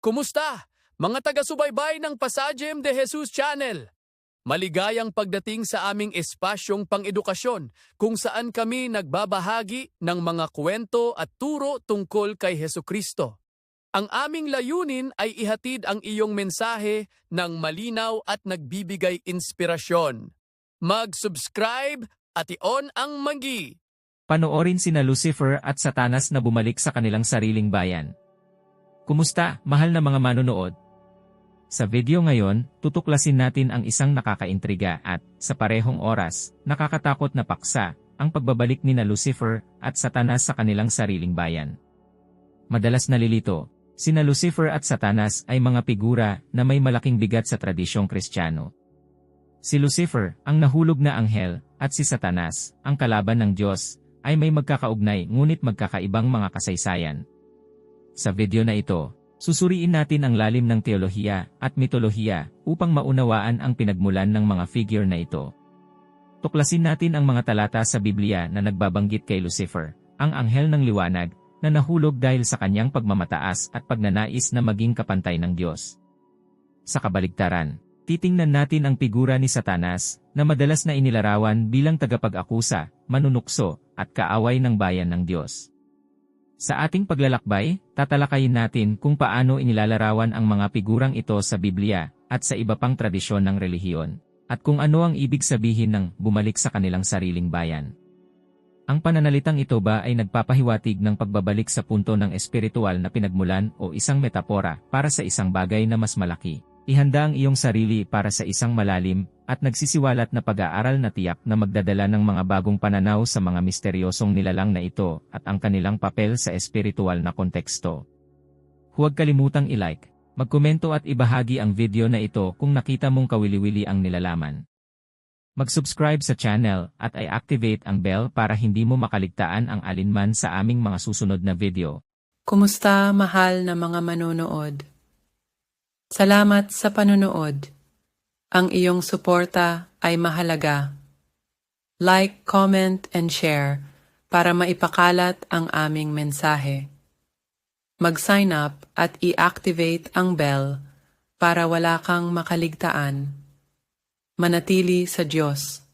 Kumusta? Mga taga-subaybay ng Pasajem de Jesus Channel. Maligayang pagdating sa aming espasyong pang-edukasyon kung saan kami nagbabahagi ng mga kwento at turo tungkol kay Heso Kristo. Ang aming layunin ay ihatid ang iyong mensahe ng malinaw at nagbibigay inspirasyon. Mag-subscribe at i-on ang magi. Panoorin sina Lucifer at Satanas na bumalik sa kanilang sariling bayan. Kumusta, mahal na mga manonood? Sa video ngayon, tutuklasin natin ang isang nakakaintriga at, sa parehong oras, nakakatakot na paksa, ang pagbabalik ni na Lucifer at Satanas sa kanilang sariling bayan. Madalas nalilito, sina Lucifer at Satanas ay mga figura na may malaking bigat sa tradisyong Kristiyano. Si Lucifer, ang nahulog na anghel, at si Satanas, ang kalaban ng Diyos, ay may magkakaugnay ngunit magkakaibang mga kasaysayan. Sa video na ito, susuriin natin ang lalim ng teolohiya at mitolohiya upang maunawaan ang pinagmulan ng mga figure na ito. Tuklasin natin ang mga talata sa Biblia na nagbabanggit kay Lucifer, ang anghel ng liwanag, na nahulog dahil sa kanyang pagmamataas at pagnanais na maging kapantay ng Diyos. Sa kabaligtaran, titingnan natin ang figura ni Satanas, na madalas na inilarawan bilang tagapag-akusa, manunukso, at kaaway ng bayan ng Diyos. Sa ating paglalakbay, tatalakayin natin kung paano inilalarawan ang mga figurang ito sa Biblia at sa iba pang tradisyon ng relihiyon, at kung ano ang ibig sabihin ng bumalik sa kanilang sariling bayan. Ang pananalitang ito ba ay nagpapahiwatig ng pagbabalik sa punto ng espiritual na pinagmulan o isang metapora para sa isang bagay na mas malaki? Ihanda ang iyong sarili para sa isang malalim at nagsisiwalat na pag-aaral na tiyak na magdadala ng mga bagong pananaw sa mga misteryosong nilalang na ito at ang kanilang papel sa espiritual na konteksto. Huwag kalimutang i-like, magkomento at ibahagi ang video na ito kung nakita mong kawili-wili ang nilalaman. Mag-subscribe sa channel at i-activate ang bell para hindi mo makaligtaan ang alinman sa aming mga susunod na video. Kumusta mahal na mga manonood? Salamat sa panonood. Ang iyong suporta ay mahalaga. Like, comment, and share para maipakalat ang aming mensahe. Mag-sign up at i-activate ang bell para wala kang makaligtaan. Manatili sa Diyos.